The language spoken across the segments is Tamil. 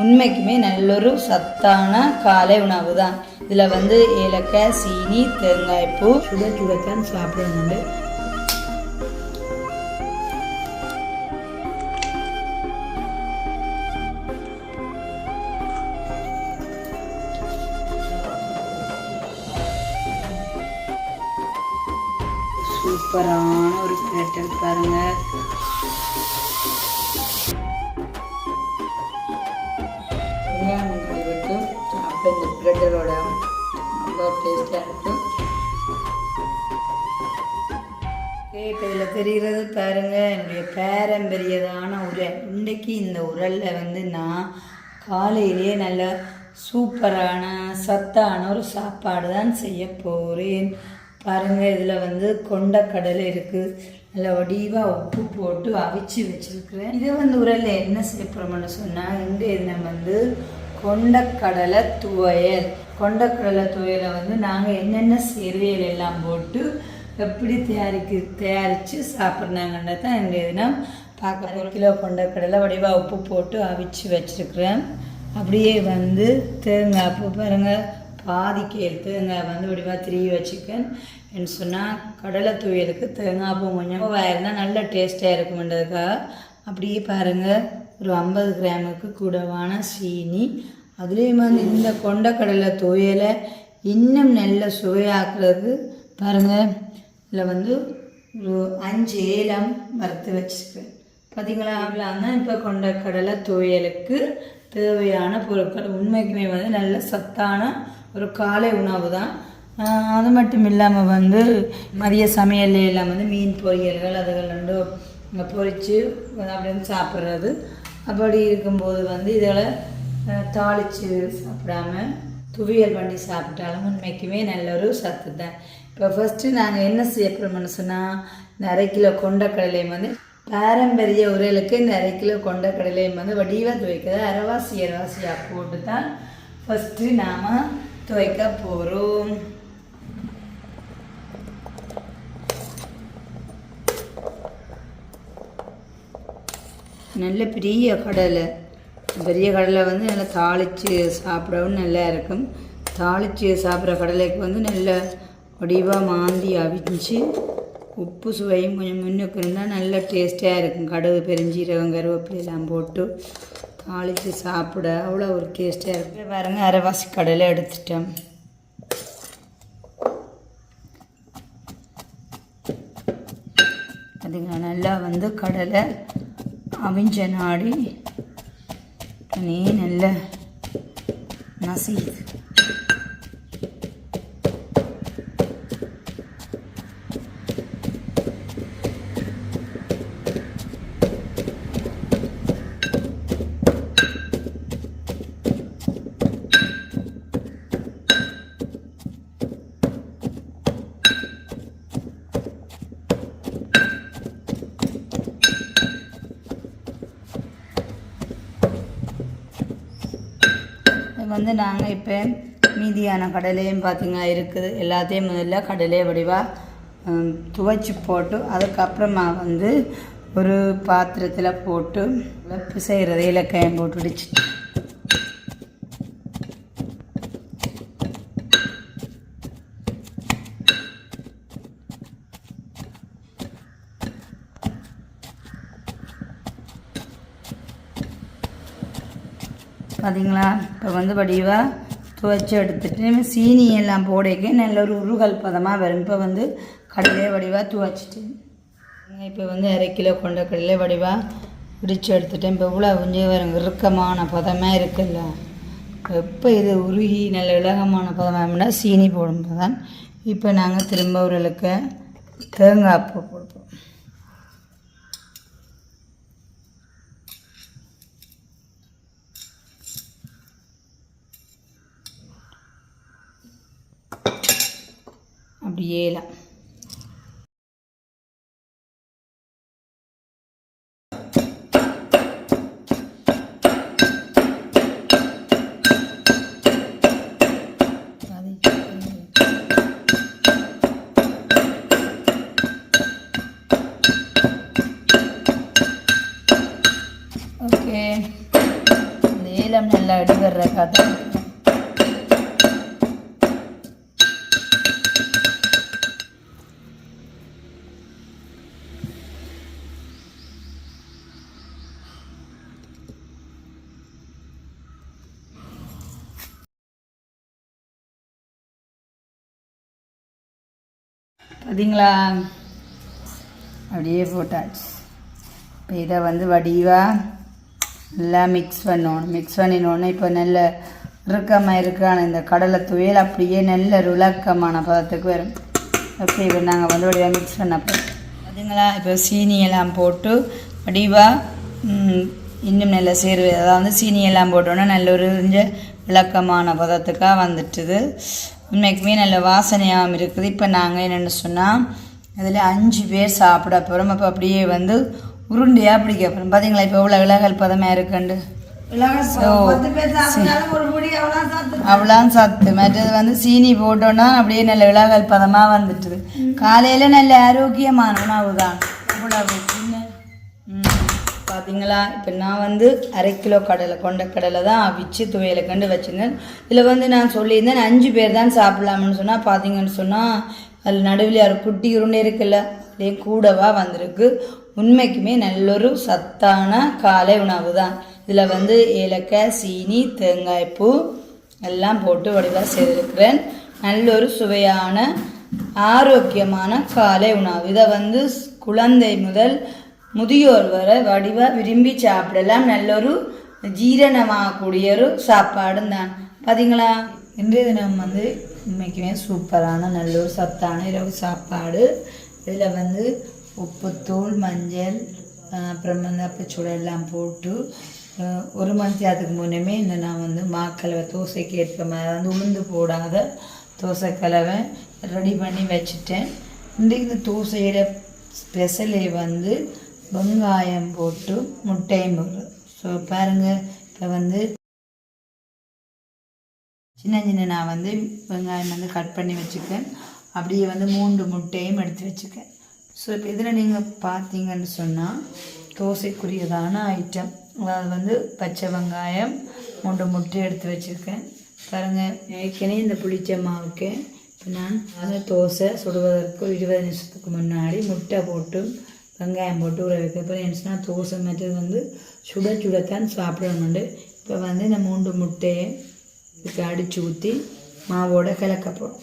உண்மைக்குமே நல்லொரு சத்தான காலை உணவு தான் இதில் வந்து ஏலக்காய் சீனி தேங்காய் பூ. சுட சுடத்தான் சாப்பிடணுண்டு இந்த அவ்வளோ டேஸ்டாக இருக்கும். இப்போ இதில் தெரிகிறது பாருங்க என்னுடைய பாரம்பரியதான உரல். இன்றைக்கு இந்த உரலில் வந்து நான் காலையிலேயே நல்ல சூப்பரான சத்தான ஒரு சாப்பாடு தான் செய்ய போகிறேன் பாருங்கள் இதில் வந்து கொண்டக்கடலை இருக்குது நல்ல வடிவாக உப்பு போட்டு அவிச்சு வச்சுருக்குறேன். இதை வந்து உரலில் என்ன செய்ய போகிறோம்னு சொன்னால் இங்கே என்ன வந்து கொண்டக்கடலை துவையல். கொண்டக்கடலை துவையலை வந்து நாங்கள் என்னென்ன சேர்வியல் எல்லாம் போட்டு எப்படி தயாரிக்கு தயாரித்து சாப்பிட்றாங்கன்னு தான் எங்கள் தினம் பார்க்க ஒரு கிலோ கொண்டக்கடலை வடிவாக உப்பு போட்டு அவிச்சு வச்சுருக்குறேன். அப்படியே வந்து தேங்காய் பூ பாருங்கள் பாதி கேள் தேங்காய் வந்து வடிவாக திருவி வச்சுக்கேன். என்று சொன்னால் கடலை துவையலுக்கு தேங்காய் பூ கொஞ்சம் இருந்தால் நல்ல டேஸ்ட்டாக இருக்குமென்றதுக்காக அப்படியே பாருங்கள் ஒரு ஐம்பது கிராமுக்கு கூடவான சீனி. அதுலேயும் வந்து இந்த கொண்டக்கடலை துவையலை இன்னும் நல்ல சுவையாக்குறது பாருங்கள் இதில் வந்து ஒரு அஞ்சு ஏலம் வறுத்து வச்சுருக்கேன் பார்த்தீங்களா? அவ்வளோ இப்போ கொண்டக்கடலை துவையலுக்கு தேவையான பொருட்கள். உண்மைக்குமே வந்து நல்ல சத்தான ஒரு காலை உணவு தான். அது மட்டும் இல்லாமல் வந்து மதிய சமையல் எல்லாம் வந்து மீன் பொரியல்கள் அதுகள் ரெண்டும் இங்கே பொரித்து அப்படின்னு சாப்பிட்றது. அப்படி இருக்கும்போது வந்து இதில் தாளித்து சாப்பிடாம துவியல் பண்ணி சாப்பிட்டாலும் உண்மைக்குமே நல்ல ஒரு சத்து தான். இப்போ ஃபஸ்ட்டு நாங்கள் என்ன செய்யப்படுறோம்னு சொன்னால் நிறைய கிலோ கொண்டக்கடலையும் வந்து பாரம்பரிய உரைகளுக்கு நிறைய கிலோ கொண்டக்கடலையும் வந்து வடிவாக துவைக்கிறது அரைவாசி அரைவாசியாக போட்டு தான் ஃபஸ்ட்டு நாம் துவைக்க போகிறோம் நல்ல பெரிய கடலை. பெரிய கடலை வந்து நல்லா தாளித்து சாப்பிடவும் நல்லா இருக்கும். தாளித்து சாப்பிட்ற கடலைக்கு வந்து நல்ல வடிவாக மாந்தி அவிஞ்சு உப்பு சுவையும் கொஞ்சம் முன்னுக்கு இருந்தால் நல்ல டேஸ்ட்டாக இருக்கும். கடுகு பெருஞ்சீரகம் கருவேப்பிலாம் போட்டு தாளித்து சாப்பிட அவ்வளோ ஒரு டேஸ்ட்டாக இருக்கும். பாருங்கள் அரைவாசி கடலை எடுத்துட்டேன் அதுங்க நல்லா வந்து கடலை அவிஞ்ச நாடி. நீ நல்ல நசியுது வந்து நாங்கள் இப்போ மீதியான கடலையும் பார்த்தீங்கன்னா இருக்குது. எல்லாத்தையும் முதல்ல கடலையை வடிவாக துவைச்சி போட்டு அதுக்கப்புறமா வந்து ஒரு பாத்திரத்தில் போட்டு பிசைகிறது இலக்காயம் போட்டு பார்த்தீங்களா இப்போ வந்து வடிவாக துவைச்சி எடுத்துட்டு சீனி எல்லாம் போடைக்க. நல்ல ஒரு உருகல் பதமாக வரும். இப்போ வந்து கடலையே வடிவாக துவைச்சிட்டு இப்போ வந்து அரை கிலோ கொண்ட கடலை வடிவாக பிடிச்சி எடுத்துட்டேன். இப்போ இவ்வளோ கொஞ்சம் வரும் இறுக்கமான பதமாக இருக்குல்ல. எப்போ இது உருகி நல்ல இலகமான பதமாகனா சீனி போடும்போது தான் இப்போ நாங்கள் திரும்ப உரலுக்கு தேங்காய் பூ கொடுப்போம் அப்படியேலாம் ஓகே இந்த கதை. பார்த்தீங்களா அப்படியே போட்டாச்சு. இப்போ இதை வந்து வடிவாக நல்லா மிக்ஸ் பண்ணணும். மிக்ஸ் பண்ணினோடனே இப்போ நல்ல இறுக்கமாக இருக்கான இந்த கடலை துவையல் அப்படியே நல்ல ருளக்கமான விளக்கமான பதத்துக்கு வரும். ஓகே இப்போ நாங்கள் வந்து வடிவாக மிக்ஸ் பண்ணப்போ. அதுங்களா பார்த்தீங்களா இப்போ சீனி எல்லாம் போட்டு வடிவாக இன்னும் நல்லா சேருவது அதாவது சீனி எல்லாம் போட்டோன்னா நல்ல ஒரு விளக்கமான பதத்துக்காக வந்துட்டுது. உண்மைக்குமே நல்ல வாசனையாகவும் இருக்குது. இப்போ நாங்கள் என்னென்னு சொன்னால் அதில் அஞ்சு பேர் சாப்பிட போகிறோம் அப்போ அப்படியே வந்து உருண்டையாக பிடிக்க போகிறோம் பார்த்தீங்களா இப்போ இவ்வளோ இலகல் பதமாக இருக்குண்டு. அவ்வளோ சத்து. மற்றது வந்து சீனி போட்டோன்னா அப்படியே நல்ல இலகல் பதமாக வந்துட்டுது. காலையில் நல்ல ஆரோக்கியமான உணவு தான் இவ்வளவு பார்த்தீங்களா இப்போ நான் வந்து அரை கிலோ கடலை கொண்ட கடலை தான் அவிச்சு துவையலை கண்டு வச்சுருந்தேன். இதில் வந்து நான் சொல்லியிருந்தேன் அஞ்சு பேர் தான் சாப்பிடலாம்னு சொன்னால் பார்த்தீங்கன்னு சொன்னால் அதில் நடுவில் ஒரு குட்டி உருண்டை இருக்குல்ல அதே கூடவா வந்திருக்கு. உண்மைக்குமே நல்லொரு சத்தான காலை உணவு தான். இதில் வந்து ஏலக்காய் சீனி தேங்காய் பூ எல்லாம் போட்டு வடிவாக செய்திருக்கிறேன். நல்லொரு சுவையான ஆரோக்கியமான காலை உணவு. இதை வந்து குழந்தை முதல் முதியோர் வரை வடிவாக விரும்பி சாப்பிடலாம். நல்லொரு ஜீரணமாகக்கூடிய ஒரு சாப்பாடும் தான் பார்த்தீங்களா இன்றைய தினம் வந்து உண்மைக்குமே சூப்பரான நல்ல ஒரு சத்தான இரவு சாப்பாடு. இதில் வந்து உப்புத்தூள் மஞ்சள் அப்புறம் வந்து அப்பச்சூடை எல்லாம் போட்டு ஒரு மணி நேரத்துக்கு முன்னமே இந்த நான் வந்து மாக்கலவை தோசைக்கு ஏற்ப மாதிரி வந்து உளுந்து போடாத தோசை கலவை ரெடி பண்ணி வச்சுட்டேன். இன்றைக்கு இந்த தோசையோட ஸ்பெஷலே வந்து வெங்காயம் போட்டு முட்டையும் போடுறது ஸோ பாருங்கள் இப்போ வந்து சின்ன சின்ன நான் வந்து வெங்காயம் வந்து கட் பண்ணி வச்சுக்கேன். அப்படியே வந்து மூன்று முட்டையும் எடுத்து வச்சுக்கேன். ஸோ இப்போ இதில் நீங்கள் பார்த்தீங்கன்னு சொன்னால் தோசைக்குரியதான ஐட்டம் அதாவது வந்து பச்சை வெங்காயம் மூன்று முட்டை எடுத்து வச்சுருக்கேன் பாருங்கள் ஏற்கனவே இந்த புளிச்ச மாவுக்கு இப்போ நான் அந்த தோசை சுடுவதற்கு இருபது நிமிஷத்துக்கு முன்னாடி முட்டை போட்டு வெங்காயம் போட்டு ஊற வைக்க அப்புறம் என்ன தோசை மாதிரி வந்து சுட சுடத்தான் சாப்பிடணுண்டு இப்போ வந்து இந்த மூன்று முட்டையை இதுக்கு அடித்து ஊற்றி மாவோட கலக்க போகிறோம்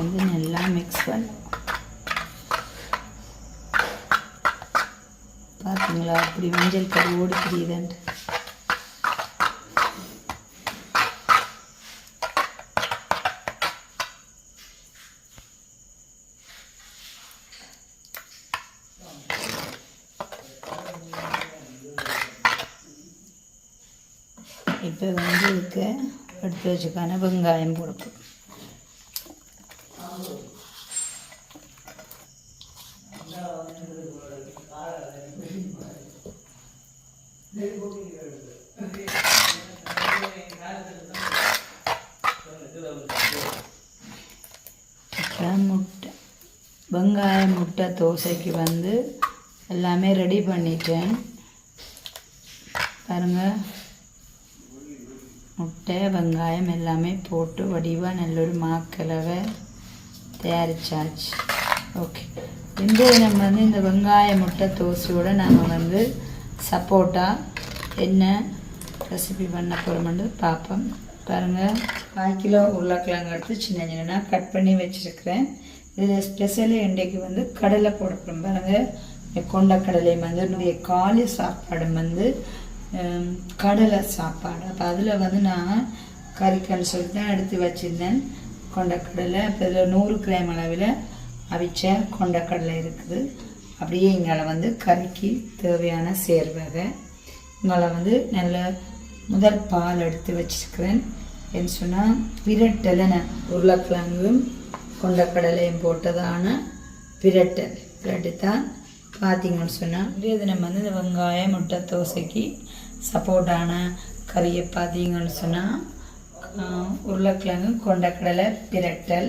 வந்து நல்லா மிக்ஸ் பண்ண. பார்த்தீங்களா அப்படி மஞ்சள் கறி ஓடி தெரியுதுன்ட்டு இப்போ வந்து இதுக்கு எடுத்து வச்சுக்கான வெங்காயம் போடப்போம் அப்புறம் முட்டை வெங்காய முட்டை தோசைக்கு வந்து எல்லாமே ரெடி பண்ணிட்டேன். பாருங்கள் முட்டை வெங்காயம் எல்லாமே போட்டு வடிவாக நல்லொரு மாக்கிழவை தயாரிச்சாச்சு. ஓகே இந்த நம்ம வந்து இந்த வெங்காய முட்டை தோசையோட நாங்கள் வந்து சப்போட்டா என்ன ரெசிபி பண்ண போகிறோம்னு பார்ப்போம். பாருங்கள் கால் கிலோ உருளைக்கிழங்கு எடுத்து சின்ன சின்னதாக கட் பண்ணி வச்சுருக்கிறேன். இதில் ஸ்பெஷலாக இன்றைக்கு வந்து கடலை போடப்படும் பாருங்கள் கொண்டக்கடலை வந்து என்னுடைய காலை சாப்பாடு வந்து கடலை சாப்பாடு. அப்போ அதில் வந்து நான் கறிக்கன்னு சொல்லிட்டு தான் எடுத்து வச்சுருந்தேன். கொண்டக்கடலை இப்போ இதில் நூறு கிராம் அளவில் அவிச்ச கொண்டக்கடலை இருக்குது. அப்படியே இங்கால வந்து கறிக்கு தேவையான சேர்வகை. எங்களை வந்து நல்ல முதல் பால் எடுத்து வச்சிருக்கிறேன். என்ன சொன்னால் விரட்டலை உருளைக்கிழங்கும் கொண்டக்கடலையும் போட்டதான பிரட்டல் பிரட்டித்தான் தான் பார்த்தீங்கன்னு சொன்னால் இது நம்ம வந்து இந்த வெங்காயம் முட்டை தோசைக்கு சப்போர்ட்டான கறியை பார்த்தீங்கன்னு சொன்னால் உருளைக்கிழங்கு கொண்டக்கடலை பிரட்டல்.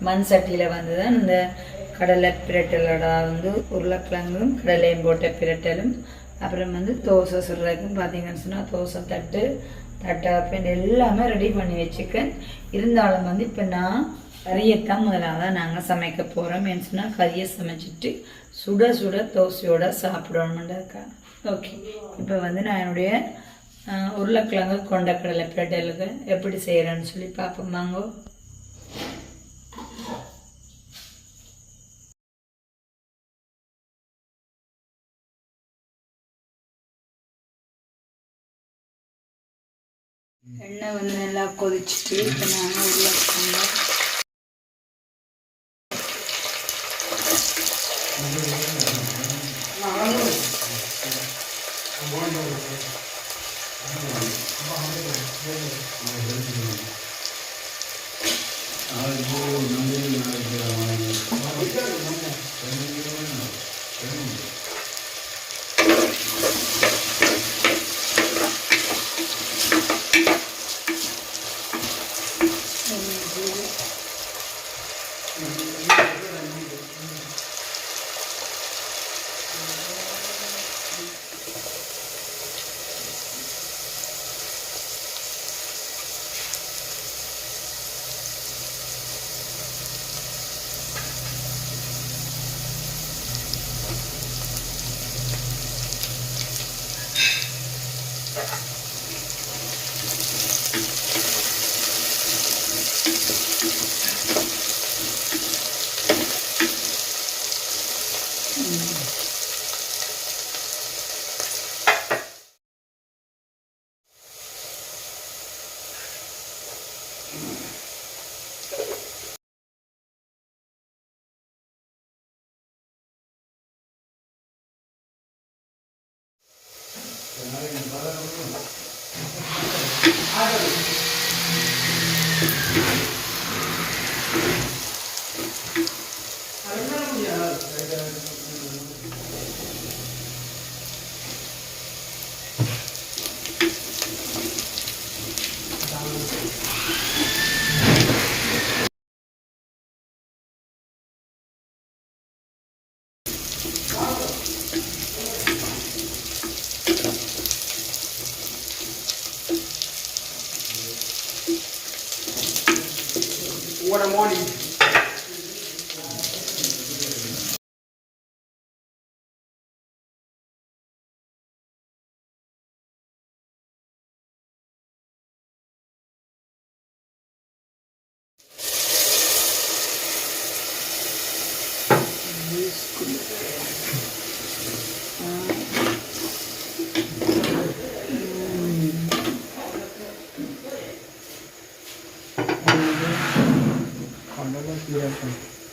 மண் சட்டியில் வந்து தான் இந்த கடலை பிரட்டலோட வந்து உருளைக்கிழங்கும் கடலையும் போட்ட பிரட்டலும் அப்புறம் வந்து தோசை சுடுறதுக்கும் பார்த்தீங்கன்னு சொன்னால் தோசை தட்டு தட்டாப்பேன் எல்லாமே ரெடி பண்ணி வச்சுக்கேன். இருந்தாலும் வந்து இப்போ நான் கறியைத்தான் முதலாக நாங்கள் சமைக்க போகிறோம் ஏன்னு சொன்னால் கறியை சமைச்சிட்டு சுட சுட தோசையோட சாப்பிடணுமெண்டாக்கா ஓகே இப்போ வந்து நான் என்னுடைய உருளைக்கிழங்கு கொண்டக்கடலை பிரட்டலுக்கு எப்படி செய்கிறேன்னு சொல்லி பார்ப்போம். வாங்கோ. எண்ணெய் வந்து நல்லா கொதிச்சுட்டு இப்போ நாங்கள் உருளைக்கிழங்கு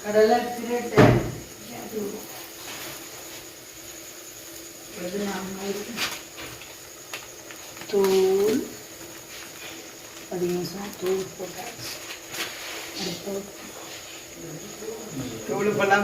கடலை பிரட்டை இது நம்ம தூள் பதினஞ்சு தூள் போட்டாச்சு அடுத்து Dulu pelang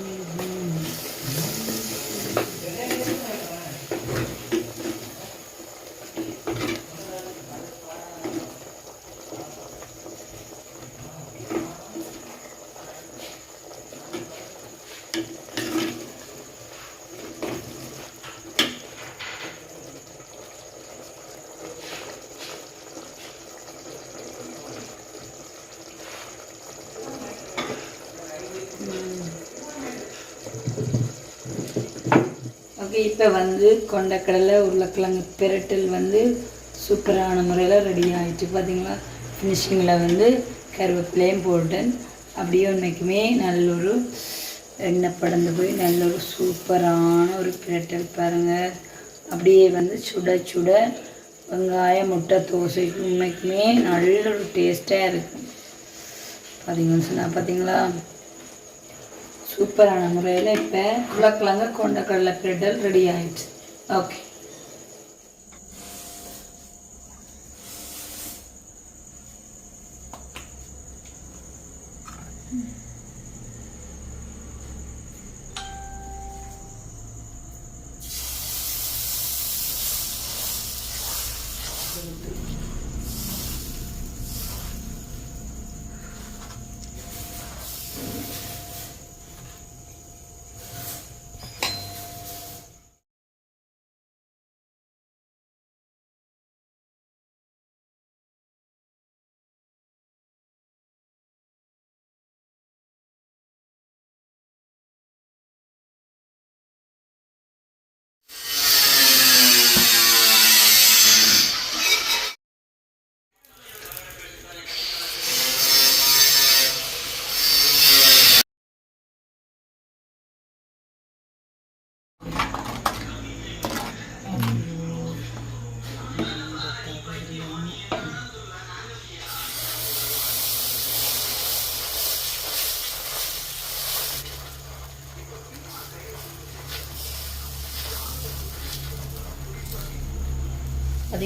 இப்போ வந்து கொண்டக்கடலை உருளைக்கிழங்கு பிரட்டல் வந்து சூப்பரான முறையில் ரெடி ஆகிடுச்சு பார்த்தீங்களா ஃபினிஷிங்கில் வந்து கருவேப்பிலையும் போட்டேன். அப்படியே உண்மைக்குமே நல்ல ஒரு எண்ணெய் படந்து போய் நல்ல ஒரு சூப்பரான ஒரு பிரட்டல் பாருங்கள் அப்படியே வந்து சுட சுட வெங்காயம் முட்டை தோசைக்கு உண்மைக்குமே நல்ல ஒரு டேஸ்ட்டாக இருக்கும். பார்த்தீங்கன்னு சொன்னால் பார்த்தீங்களா சூப்பரான முறையில் இப்போ உருளைக்கிழங்கு கொண்டக்கடலை பிரெட்டல் ரெடி ஆயிடுச்சு ஓகே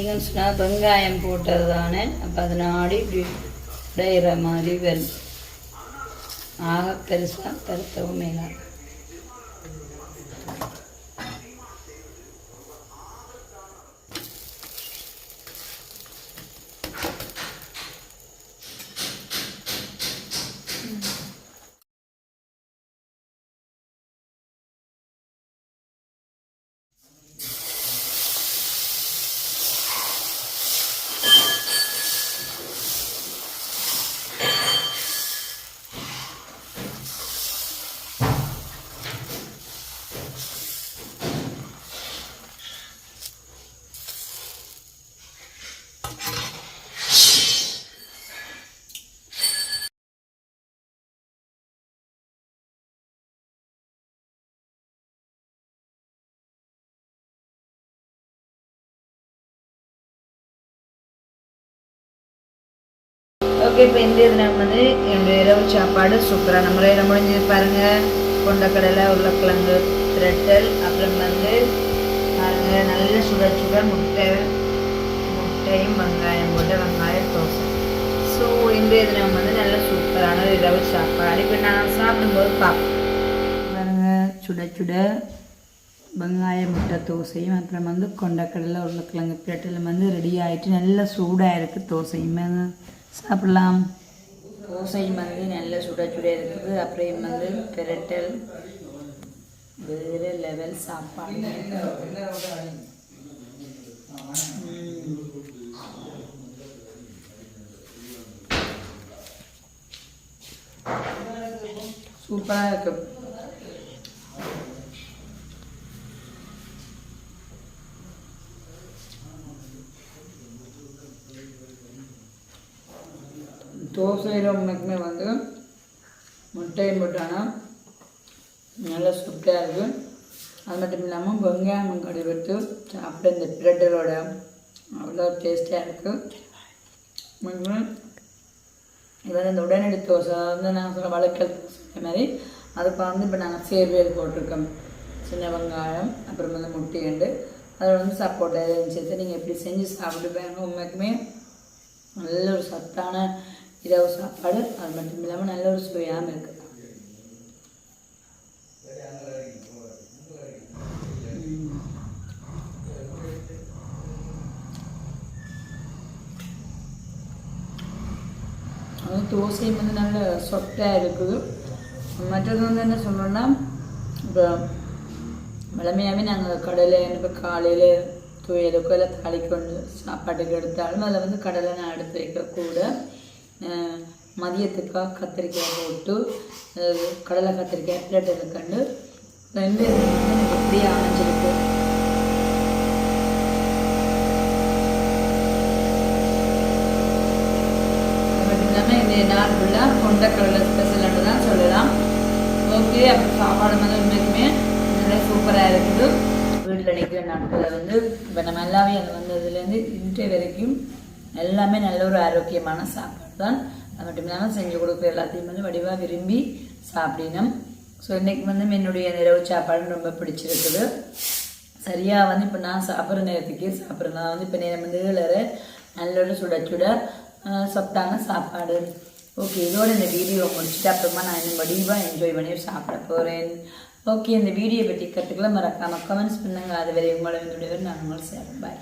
அதிகம் சொன்னால் வெங்காயம் போட்டது தானே அப்போ அது நாடி இப்படி உடையிற மாதிரி வரும் ஆக பெருசாக பருத்தவும் மேலாம் ஓகே இப்போ இந்த இது நம்ம வந்து என்னுடைய இரவு சாப்பாடு சூப்பரான முறையில் முடிஞ்சது பாருங்க கொண்டக்கடலை உருளைக்கிழங்கு திரட்டல் அப்புறம் வந்து பாருங்க நல்ல சுட சுட முட்டை முட்டையும் வெங்காயம் போட்டு வெங்காய தோசை ஸோ இந்த இது நம்ம வந்து நல்ல சூப்பரான ஒரு இரவு சாப்பாடு இப்போ நான் சாப்பிடும்போது பார்ப்போம் பாருங்க சுட சுட வெங்காய முட்டை தோசையும் அப்புறம் வந்து கொண்டக்கடலை உருளைக்கிழங்கு பிரட்டலும் வந்து ரெடி ஆகிட்டு நல்ல சூடாக இருக்குது தோசையும் வந்து சாப்பிடலாம். தோசையும் வந்து நல்ல சுட சுட இருக்குது. அப்புறம் வந்து பிரட்டல் வேறு லெவல் சாப்பாடு. சூப்பராக இருக்குது தோசையில் உண்மைக்குமே வந்து முட்டையும் போட்டானா? நல்லா சுட்டாக இருக்குது அது மட்டும் இல்லாமல் வெங்காயம் கடை வைத்து சாப்பிட்ட இந்த பிரெட்டரோட அவ்வளோ டேஸ்ட்டாக இருக்குது இது வந்து இந்த உடனடி தோசை வந்து நாங்கள் சொல்ல வழக்கல் தோசை மாதிரி. அதுக்கு வந்து இப்போ நாங்கள் சேர்வியல் போட்டிருக்கோம் சின்ன வெங்காயம் அப்புறம் வந்து முட்டையண்டு அதில் வந்து சப்போட்டா சேர்த்து நீங்கள் எப்படி செஞ்சு சாப்பிட்டு பாருங்க. உண்மைக்குமே நல்ல ஒரு சத்தான இரவு சாப்பாடு அது மட்டும் இல்லாமல் நல்ல ஒரு சுவையாகவும் இருக்குது அது தோசையும் வந்து நல்ல சொட்டாக இருக்குது மற்றது வந்து என்ன சொல்லணும்னா இப்போ வளமையாகவே நாங்கள் கடலை இப்போ காலையில் துவையலுக்கோ இல்லை தாளிக்கொண்டு சாப்பாட்டுக்கு எடுத்தாலும் அதில் வந்து கடலை நான் எடுத்து வைக்கக்கூட அஹ், மதியத்துக்காக கத்திரிக்காய் போட்டு கடலை கத்திரிக்காய் பிளேட் கண்டு ரெண்டு எனக்கு எப்படியே அமைஞ்சிருக்கு இல்லாமல் இந்த நாள் ஃபுல்லாக கொண்டக்கடலை ஸ்பெஷல்னு தான் சொல்லலாம். ஓகே அப்போ சாப்பாடு வந்து உண்மைக்குமே நல்லா சூப்பராக இருக்குது. வீட்டில் நிற்கிற நாட்களில் வந்து இப்போ நம்ம எல்லாமே அது வந்ததுலேருந்து இன்றைய வரைக்கும் எல்லாமே நல்ல ஒரு ஆரோக்கியமான சாப்பாடு. தான். அது மட்டும் இல்லாமல் செஞ்சு கொடுக்குற எல்லாத்தையும் வந்து வடிவாக விரும்பி சாப்பிடணும். ஸோ இன்றைக்கி வந்து என்னுடைய நிறவு சாப்பாடு ரொம்ப பிடிச்சிருக்குது. சரியாக வந்து இப்போ நான் சாப்பிட்ற நேரத்துக்கே சாப்பிட்றேன் நான் வந்து இப்போ நேரம் வந்து ஏழரை நல்லோட சுட சுட சொத்தான சாப்பாடு. ஓகே இதோட இந்த வீடியோ முடிச்சுட்டு அப்புறமா நான் இன்னும் வடிவாக என்ஜாய் பண்ணி சாப்பிட போகிறேன் ஓகே இந்த வீடியோ பற்றி கற்றுக்கலாம் மறக்காமல் கமெண்ட்ஸ் அது அதுவரை உங்களோட வந்து நான் உங்களை சேரும் பாய்